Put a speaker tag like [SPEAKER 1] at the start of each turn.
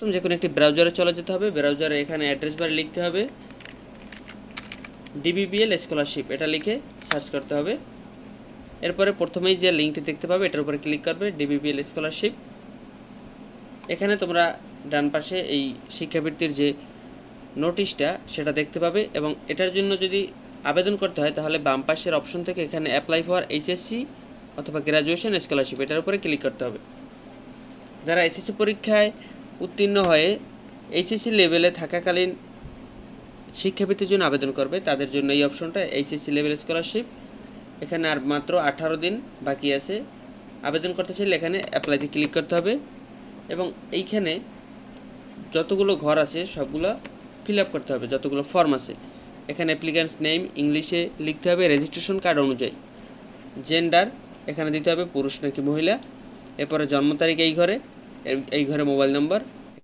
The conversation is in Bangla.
[SPEAKER 1] প্রথম যে কোনো একটি ব্রাউজারে চলে যেতে হবে। ব্রাউজারে এখানে অ্যাড্রেস বারে লিখতে হবে। ডিবিবিএল স্কলারশিপ এটা লিখে সার্চ করতে হবে। এরপরে প্রথমেই যে লিঙ্কটি দেখতে পাবে, এটার উপরে ক্লিক করবে ডিবিবিএল স্কলারশিপ এখানে তোমরা ডান পাশে এই শিক্ষাবৃত্তির যে নোটিশটা সেটা দেখতে পাবে এবং এটার জন্য যদি আবেদন করতে হয়, তাহলে বাম পাশের অপশন থেকে এখানে অ্যাপ্লাই ফর এইচএসসি অথবা গ্র্যাজুয়েশন স্কলারশিপ এটার উপরে ক্লিক করতে হবে। যারা এসএসসি পরীক্ষায় উত্তীর্ণ হয়ে এইচএসসি লেভেলে থাকাকালীন শিক্ষাবৃত্তির জন্য আবেদন করবে। তাদের জন্য এই অপশনটা এইচএসসি লেভেল স্কলারশিপ এখানে আর মাত্র আঠারো দিন বাকি আছে। আবেদন করতে চাইলে এখানে অ্যাপ্লাইতে ক্লিক করতে হবে। এবং এইখানে যতগুলো ঘর আছে, সবগুলো ফিল আপ করতে হবে, যতগুলো ফর্ম আছে। এখানে অ্যাপ্লিক্যান্টস নেম ইংলিশে লিখতে হবে রেজিস্ট্রেশন কার্ড অনুযায়ী। জেন্ডার এখানে দিতে হবে, পুরুষ নাকি মহিলা। এরপরে জন্ম তারিখ এই ঘরে। এই ঘরে মোবাইল নম্বর